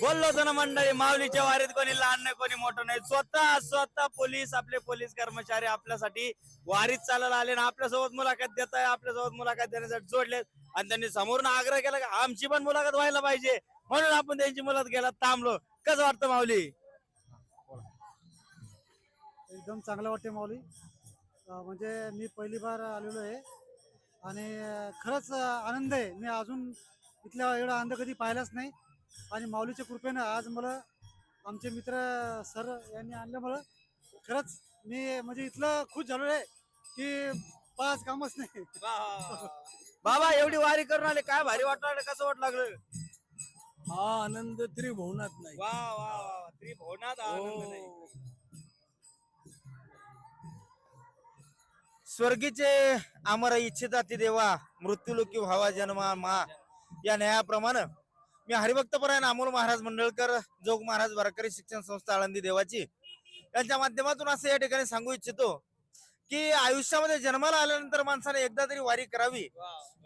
बोललो होतो ना मंडळी माऊलीच्या वारीत कोणी लहान नाही कोणी मोठं नाही. स्वतः स्वतः पोलीस आपले पोलीस कर्मचारी आपल्यासाठी वारीत चालायला आले ना आपल्यासोबत मुलाखत देत आहे आपल्यासोबत मुलाखत देण्यासाठी जोडले आणि त्यांनी समोरून आग्रह केला की आमची पण मुलाखत व्हायला पाहिजे. म्हणून आपण त्यांची मुलाखत घ्यायला थांबलो. कसं वाटतं माऊली? एकदम चांगलं वाटते माऊली. म्हणजे मी पहिली बार आलेलो आहे. आणि खरंच आनंद आहे. मी अजून इथला एवढा आनंद कधी पाहिलाच नाही. आणि माऊलीच्या कृपेनं आज मला आमचे मित्र सर यांनी आणलं मला. खरंच मी म्हणजे इथलं खुश झालो आहे की पाच कामच नाही. बाबा एवढी वारी करून आले काय भारी वाटलं कसं वाटलं लागलं? हा आनंद त्रिभुवनात नाही. वा वा वा त्रिभुवनात आनंद नाही. हो. स्वर्गीचे अमर इच्छिता ती देवा मृत्यूलोकी व्हावा जन्मा मा या न्यायाप्रमाणे. मी हरिभक्तपरायण अमोल महाराज मंडळकर जोग महाराज वारकरी शिक्षण संस्था आळंदी देवाची. यांच्या माध्यमातून असं या ठिकाणी सांगू इच्छितो की आयुष्यामध्ये जन्माला आल्यानंतर माणसाने एकदा तरी वारी करावी.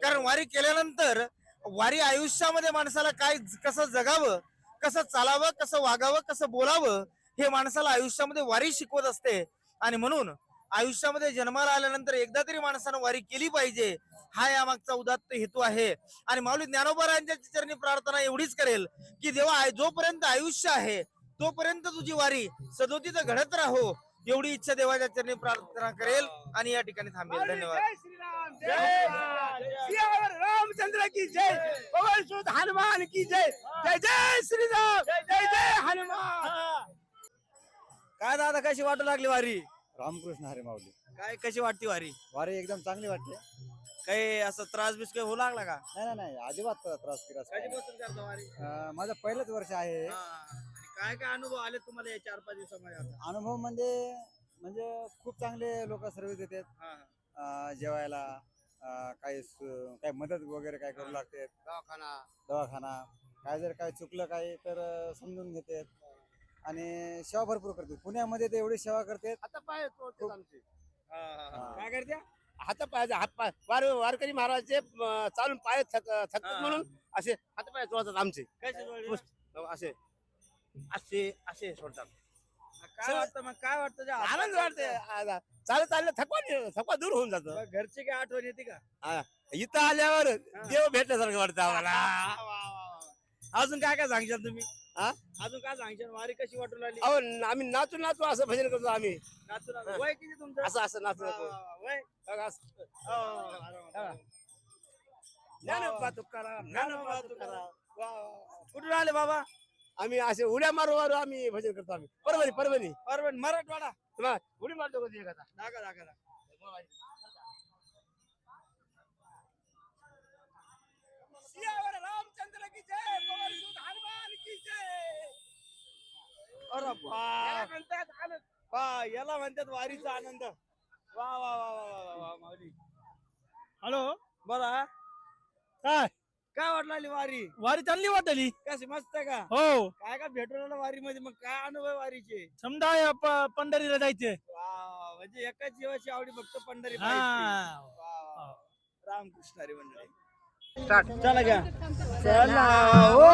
कारण वारी केल्यानंतर वारी आयुष्यामध्ये माणसाला काय कसं जगावं कसं चालावं कसं वागावं कसं बोलावं हे माणसाला आयुष्यामध्ये वारी शिकवत असते. आणि म्हणून आयुष्यामध्ये जन्माला आल्यानंतर एकदा तरी माणसानं वारी केली पाहिजे. हा या मागचा उदात्त हेतू आहे. आणि माऊली ज्ञानोबरायांच्या चरणी प्रार्थना एवढीच करेल की देवा जोपर्यंत आयुष्य आहे तोपर्यंत तुझी वारी सदोतीत घडत राहो एवढी इच्छा देवाच्या चरणी प्रार्थना करेल आणि या ठिकाणी थांबेल. धन्यवाद. रामचंद्र की जय सुत हनुमान की जय. जय जय श्रीराम जय जय हनुमान. काय दादा कशी वाटू लागली वारी? रामकृष्ण हरे माऊली. काय कशी वाटती वारी? वारी एकदम चांगली वाटते काही असं त्रास बिस काही होऊ लागला का? नाही नाही नाही. अजिबात त्रास कधीपासून करता वारी? माझं पहिलंच वर्ष आहे. हा. आणि काय काय अनुभव आले तुम्हाला या चार पाच दिवसामध्ये आता? अनुभव म्हणजे म्हणजे खूप चांगले लोक सर्व्हिस देतात. हा, अं, जेवायला अं, काही सु- काही मदत वगैरे काय करू लागतात. दवाखाना. दवाखाना. काय जर काय चुकलं काही तर अं, समजून घेतात. आणि सेवा भरपूर करतात. पुण्यामध्ये तर एवढी सेवा करतात. आता पाय तोडतात आमचे हा, हा, हा. हा. काय करत्या? हात पाय हात पाय. वार वारकरी महाराजचे चालून पाय थक थकतात. म्हणून असे हात पाय तोडतात आमचे. असे असे असे सोडतात. काय वाटतं मग काय वाटतं जे हातपाय आनंद वाटते. चालतं? चाललं थकवा थकवा दूर होऊन जातं. घरची काय आठवण येते का? इथं आल्यावर देव भेटल्यासारखं वाटतं आम्हाला. अजून काय काय सांगशाल तुम्ही? अजून काय सांगशाल? वारी कशी वाटू लागली? अहो आम्ही नाचू नाचू असं भजन करतो आम्ही. नाचू लागलो. वय किती तुमचं? असं असं नाचू नाचू. वय? ज्ञानोबा तुकाराम, ज्ञानोबा तुकाराम. वा, वा, वा. कुठून आले बाबा आम्ही असे उड्या मारू मारू आम्ही भजन करतो आम्ही. परभणी परभणी. बरोबर मराठवाडा. तुम्हाला उडी मारतो कधी एखादा दाखा दाखा दाखा. सियावर रामचंद्र की जय हनुमान की जय. अरे याला म्हणतात वारीचा आनंद. वा वा वा वा वा वा वा माऊली. हॅलो? बोला. काय? काय वाटली वारी? वारी चांगली वाटली. कशी मस्त आहे का? हो. काय काय भेटून आलं वारी मध्ये मग काय अनुभव आहे वारीचे? समजा या प- पंढरीला जायचे. वा म्हणजे एकाच जीवाची आवडी फक्त पंढरी हा. पाहायची. वा, वा, वा. रामकृष्ण हरी मंडळी. चला घ्या. चला. हो!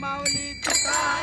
माऊली तुका